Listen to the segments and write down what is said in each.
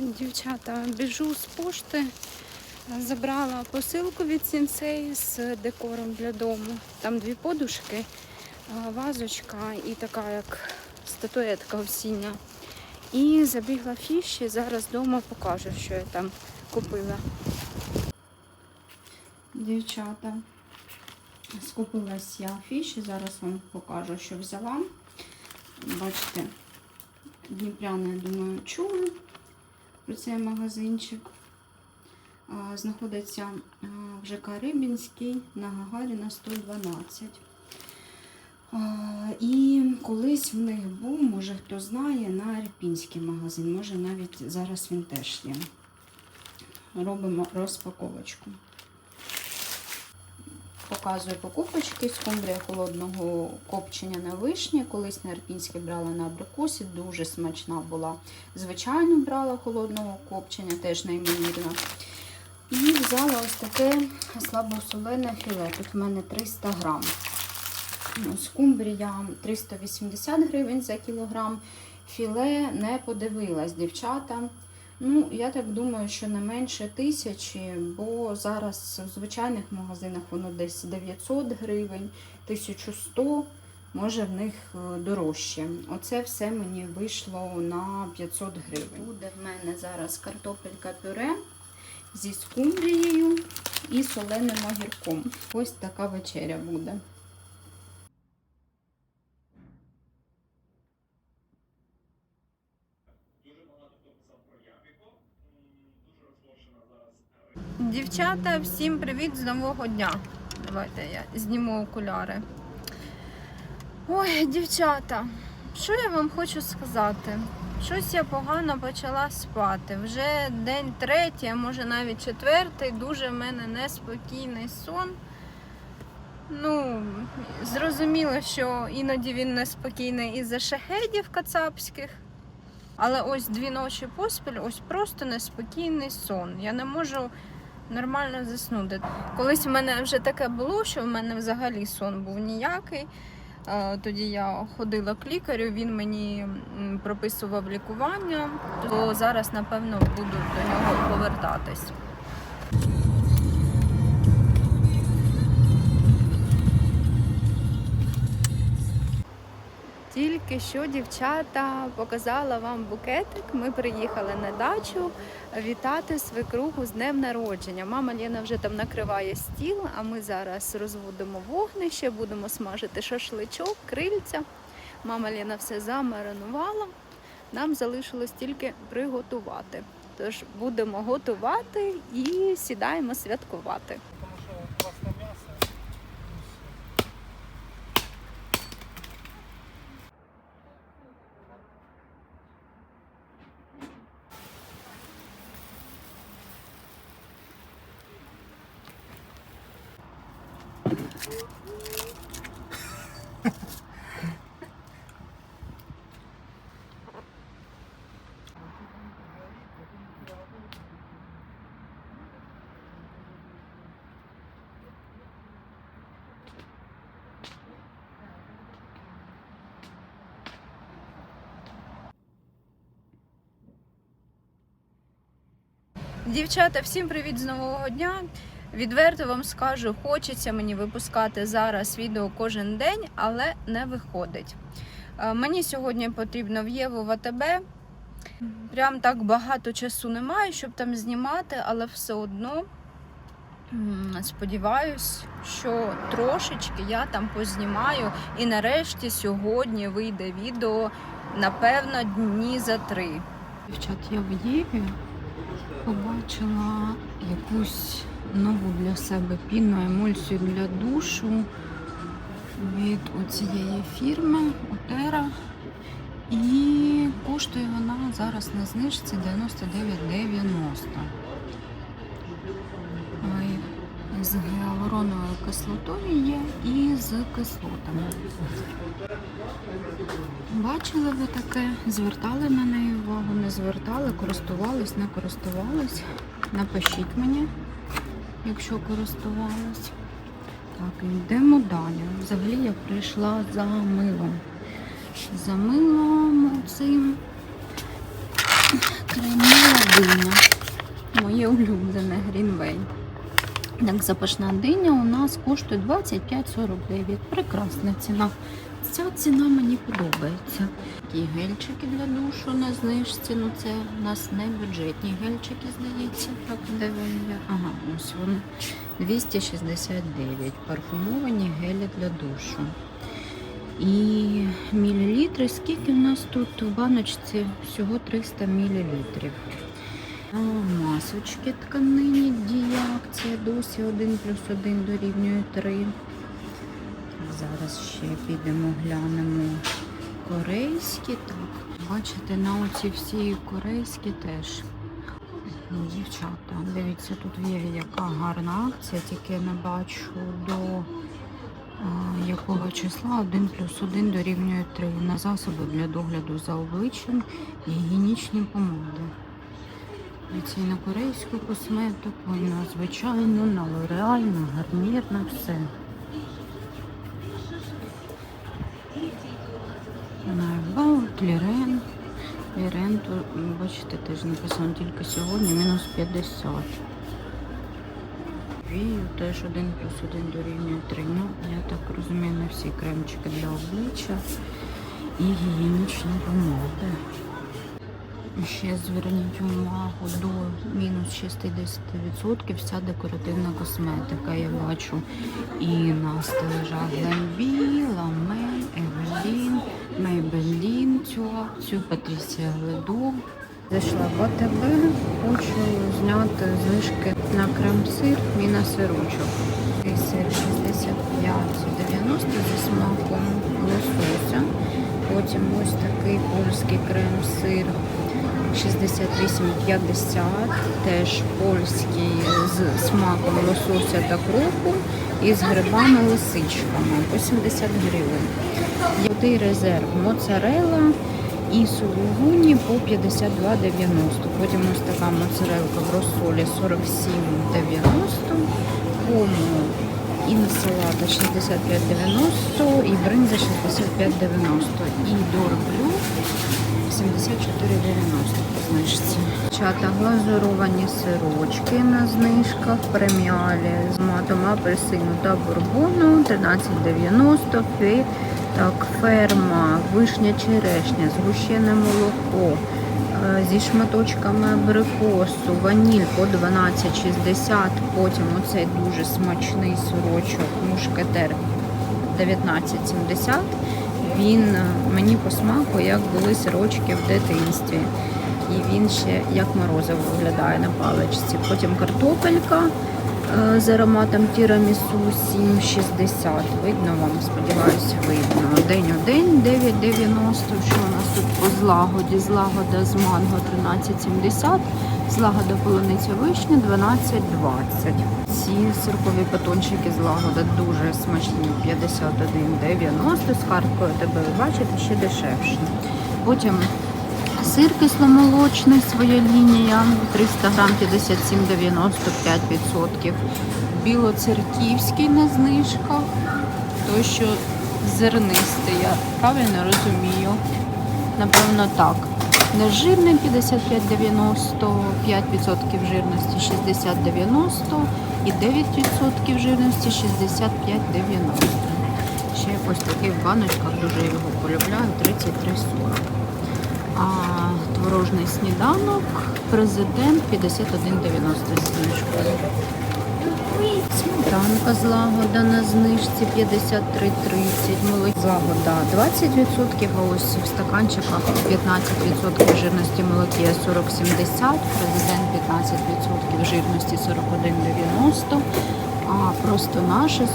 Дівчата, біжу з пошти. Забрала посилку від сінсей з декором для дому. Там дві подушки, вазочка і така як статуетка осіння. І забігла фіші. Зараз вдома покажу, що я там купила. Дівчата, скупилась я фіші. Зараз вам покажу, що взяла. Бачите, Дніпряни, я думаю, про цей магазинчик. Знаходиться в ЖК Рибінський на Гагаріна 112. І колись в них був, може хто знає, на Ірпінський магазин. Може навіть зараз він теж є. Робимо розпаковочку. Показую покупочки. Скумбрія холодного копчення на вишні. Колись на Ірпінській брала на абрикосі, дуже смачна була. Звичайно, брала холодного копчення, теж неймовірно. І взяла ось таке слабосолене філе. Тут в мене 300 грам. Ну, Скумбрія 380 гривень за кілограм. Філе не подивилась, дівчата. Ну, я так думаю, що не менше тисячі, бо зараз в звичайних магазинах воно десь 900 гривень, 1100, може в них е, дорожче. Оце все мені вийшло на 500 гривень. Буде в мене зараз картопелька пюре зі скумбрією і соленим огірком. Ось така вечеря буде. Дівчата, всім привіт з нового дня. Давайте я зніму окуляри. Ой, дівчата, що я вам хочу сказати? Щось я погано почала спати. Вже день третій, а може навіть четвертий, дуже в мене неспокійний сон. Ну, зрозуміло, що іноді він неспокійний із-за шахедів кацапських. Але ось дві ночі поспіль, ось просто неспокійний сон. Я не можу нормально заснути. Колись в мене вже таке було, що в мене взагалі сон був ніякий. Е, Тоді я ходила к лікарю, він мені прописував лікування, то зараз, напевно, буду до нього повертатись. Тільки що дівчата показала вам букетик. Ми приїхали на дачу вітати свекруху з днем народження. Мама Лена вже там накриває стіл, а ми зараз розводимо вогнище, будемо смажити шашличок, крильця. Мама Лена все замаринувала. Нам залишилось тільки приготувати. Тож будемо готувати і сідаємо святкувати. Дівчата, всім привіт з нового дня. Відверто вам скажу, хочеться мені випускати зараз відео кожен день, але не виходить. Е, Мені сьогодні потрібно в Єву в АТБ. Прям так багато часу немає, щоб там знімати, але все одно сподіваюсь, що трошечки я там познімаю. І нарешті сьогодні вийде відео, напевно, дні за три. Дівчат, я в Єві побачила якусь нову для себе пінну емульсію для душу від цієї фірми Отера. І коштує вона зараз на знижці 99,90. З гіалуроновою кислотою є і з кислотами. Бачили ви таке? Звертали на неї увагу, не звертали, користувались, не користувались. Напишіть мені, якщо користувались. Так, йдемо далі. Взагалі я прийшла за милом. За милом цим. Тренова диня. Моє улюблене Грінвей. Так, запашна диня у нас коштує 25,49. Прекрасна ціна. Ця ціна мені подобається. Такі гельчики для душу на знижці. Ну це у нас не бюджетні гельчики, здається. Так, де вони? є? Ага, ось вони. 269. Парфумовані гелі для душу. І мілілітри, скільки в нас тут у баночці? Всього 300 мілілітрів. Масочки тканині діякція досі 1 плюс 1 дорівнює 3. Зараз ще підемо глянемо корейські. Так, бачите, на оці всі корейські теж. Дівчата, дивіться, тут є яка гарна акція, тільки не бачу до а, якого числа 1 плюс 1 дорівнює 3 на засоби для догляду за обличчям і гігієнічні помади. Дивіться, і на корейську косметику, і на звичайну, на на гарнір, на все. На About, Лірен. Лірен, бачите, теж написано тільки сьогодні, мінус 50. Вію теж 1 плюс 1 дорівнює 3. Ну, я так розумію, не всі кремчики для обличчя і гігієнічні помади. Ще зверніть увагу до мінус 60% вся декоративна косметика. Я бачу і на стележах Гленбі, Ламен, Евелін, Мейбелін, цю Патрісія Ледо. Зайшла в АТБ, хочу зняти знижки на крем-сир і на сирочок. Цей сир 65,90 зі смаком лосося. Потім ось такий польський крем-сир 68,50, теж польський з смаком лосося та кроку і з грибами лисичками по 70 гривень. Є резерв моцарела і сулугуні по 52,90. Потім ось така моцарелка в розсолі 47,90, кому і на салата 65,90 і бринза 65,90 і дорблю 74,90 по знижці. Чата глазуровані сирочки на знижках, преміалі з матом апельсину та бурбону 13,90 фі. Так, ферма, вишня черешня, згущене молоко е, зі шматочками абрикосу, ваніль по 12,60. Потім оцей дуже смачний сирочок, мушкетер 19,70. Він е, мені по смаку, як були сирочки в дитинстві. І він ще як морозиво виглядає на паличці. Потім картопелька е, з ароматом тірамісу 7,60. Видно вам, сподіваюся, видно. День день 9,90. Що у нас тут по злагоді? Злагода з манго 13,70. Злагода полуниця вишня 12,20. Ці сиркові батончики злагода дуже смачні 51,90. З карткою тебе бачите ще дешевше. Потім сир кисломолочний, своя лінія 300 грам 57,95%. Білоцерківський на знижках. Той, що зернистий, я правильно розумію. Напевно, так. Нежирний 55,90, 5% жирності 60,90 і 9% жирності 65,90. Ще ось такий в баночках, дуже його полюбляю, 33,40. А творожний сніданок президент 51,90 з знижкою. Сметанка злагода на знижці 53,30, молоко злагода 20%, а ось в стаканчиках 15% жирності молокі 40,70, президент 15% жирності 41,90, а просто наше 41,60.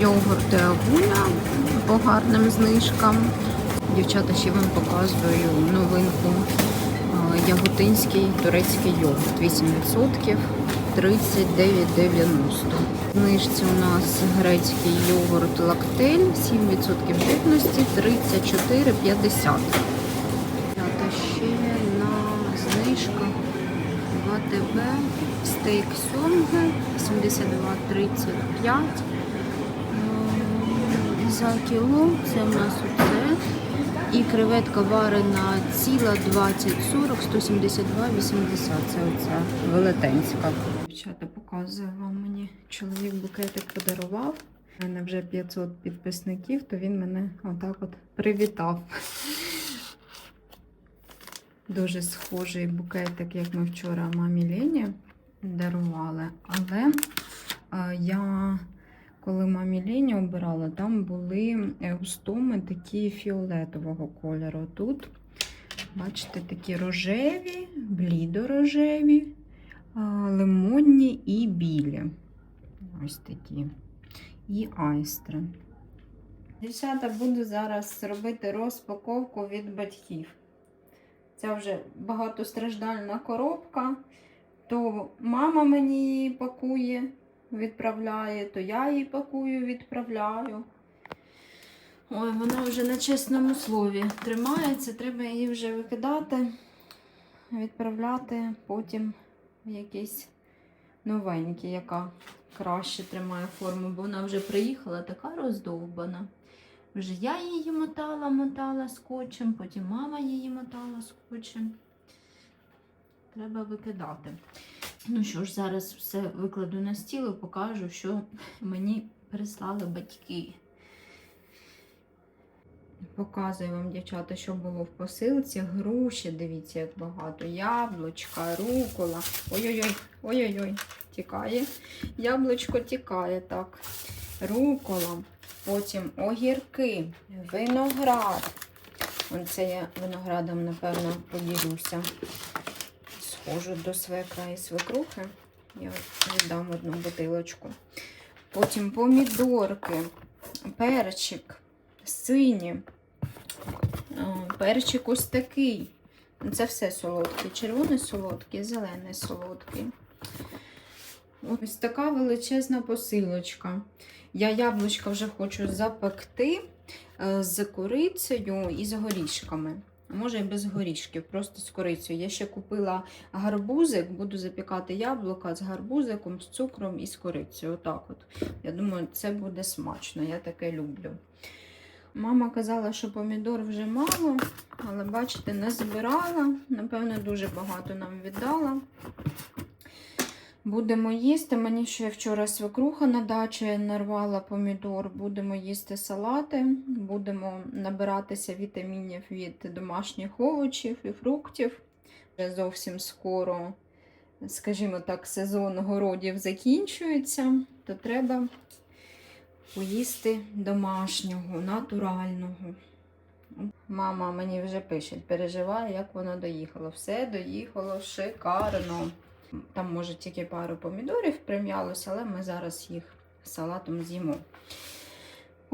Йогурти Агуля по гарним знижкам. Дівчата, ще вам показую новинку. Яготинський турецький йогурт 8%, 39,90. В Знижці у нас грецький йогурт лактель 7% жирності 34,50. Та ще на знижках в АТБ стейк сьомги 72,35 за кіло. Це в нас оце І креветка варена ціла 20, 40, 172, 80. Це оця велетенська. Дівчата, показую вам мені. Чоловік букетик подарував. У мене вже 500 підписників, то він мене отак от привітав. Дуже схожий букетик, як ми вчора мамі Лені дарували. Але е, я, коли мамі Лені обирала, там були е, устоми такі фіолетового кольору. Тут, бачите, такі рожеві, блідорожеві, лимонні і білі. Ось такі. І айстри. Дівчата, буду зараз робити розпаковку від батьків. Ця вже багатостраждальна коробка. То мама мені її пакує, відправляє, то я її пакую, відправляю. Ой, вона вже на чесному слові тримається, треба її вже викидати, відправляти потім в якісь новенькі, яка краще тримає форму, бо вона вже приїхала така роздовбана. Вже я її мотала, мотала скотчем, потім мама її мотала скотчем. Треба викидати. Ну що ж, зараз все викладу на стіл і покажу, що мені прислали батьки. Показую вам, дівчата, що було в посилці. Груші, дивіться, як багато. Яблучка, рукола. Ой-ой-ой, ой-ой-ой, тікає. Яблучко тікає, так. Рукола. Потім огірки, виноград. Оце я виноградом, напевно, поділюся. Схожу до свекра і свекрухи. Я віддам одну бутилочку. Потім помідорки, перчик, сині. Перчик ось такий. Ну, Це все солодкий. Червоний солодкий, зелений солодкий. Ось така величезна посилочка. Я яблучка вже хочу запекти е, з корицею і з горішками. Може і без горішків, просто з корицею. Я ще купила гарбузик, буду запікати яблука з гарбузиком, з цукром і з корицею. Отак от. Я думаю, це буде смачно, я таке люблю. Мама казала, що помідор вже мало, але бачите, не збирала. Напевно, дуже багато нам віддала. Будемо їсти. Мені ще вчора свекруха на дачі нарвала помідор. Будемо їсти салати, будемо набиратися вітамінів від домашніх овочів і фруктів. Вже зовсім скоро, скажімо так, сезон городів закінчується, то треба поїсти домашнього, натурального. Мама мені вже пише, переживає, як воно доїхало. Все доїхало шикарно. Там, може, тільки пару помідорів прим'ялося, але ми зараз їх салатом з'їмо.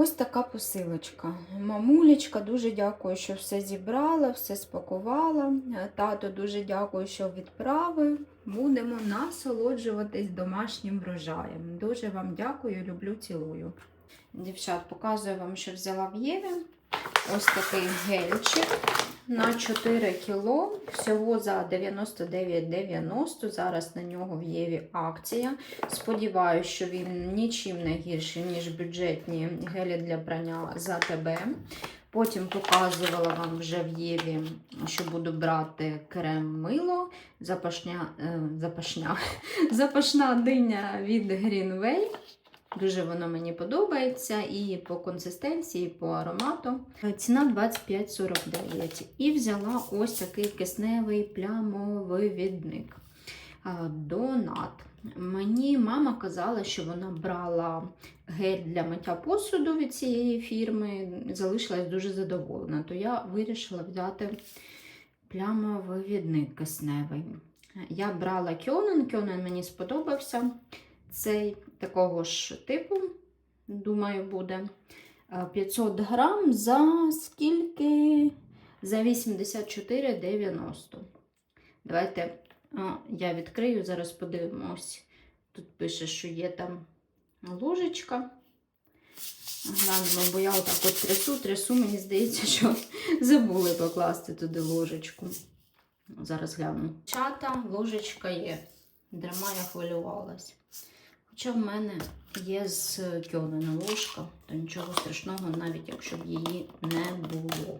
Ось така посилочка. Мамулечка, дуже дякую, що все зібрала, все спакувала. Тато дуже дякую, що відправив. Будемо насолоджуватись домашнім врожаєм. Дуже вам дякую, люблю, цілую. Дівчат, показую вам, що взяла в Єві. Ось такий гельчик на 4 кіло, всього за 99,90. Зараз на нього в Єві акція. Сподіваюсь, що він нічим не гірший, ніж бюджетні гелі для прання за ТБ. Потім показувала вам вже в Єві, що буду брати крем мило, запашня, е, запашня, запашна диня від Greenway. Дуже воно мені подобається і по консистенції, і по аромату. Ціна 25,49. І взяла ось такий кисневий плямовивідник. Донат. Мені мама казала, що вона брала гель для миття посуду від цієї фірми, залишилась дуже задоволена. То я вирішила взяти плямовивідник кисневий. Я брала кьонен, кьонен мені сподобався. Цей такого ж типу, думаю, буде Е, 500 грам за скільки? За 84,90. Давайте а, я відкрию, зараз подивимось. Тут пише, що є там ложечка. Глянемо, бо я отак от трясу, трясу, мені здається, що забули покласти туди ложечку. Зараз гляну. Чата, ложечка є. Дарма я хвилювалась. Хоча в мене є з кьонена ложка, то нічого страшного, навіть якщо б її не було.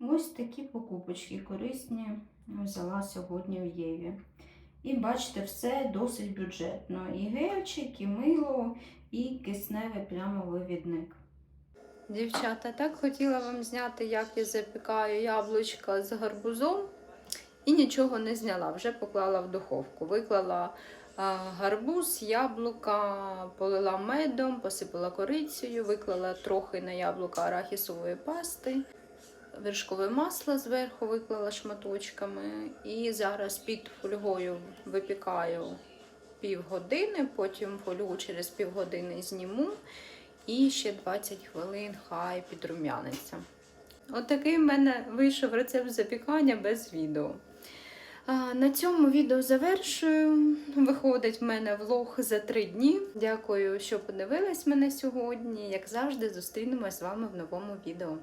Ось такі покупочки корисні взяла сьогодні в Єві. І бачите, все досить бюджетно. І гельчик, і мило, і кисневий прямовивідник. Дівчата, так хотіла вам зняти, як я запікаю яблучка з гарбузом. І нічого не зняла, вже поклала в духовку. Виклала гарбуз, яблука, полила медом, посипала корицею, виклала трохи на яблука арахісової пасти, вершкове масло зверху виклала шматочками. І зараз під фольгою випікаю півгодини, потім фольгу через півгодини зніму. І ще 20 хвилин хай підрум'яниться. Отакий в мене вийшов рецепт запікання без відео. На цьому відео завершую. Виходить в мене влог за три дні. Дякую, що подивились мене сьогодні. Як завжди, зустрінемось з вами в новому відео.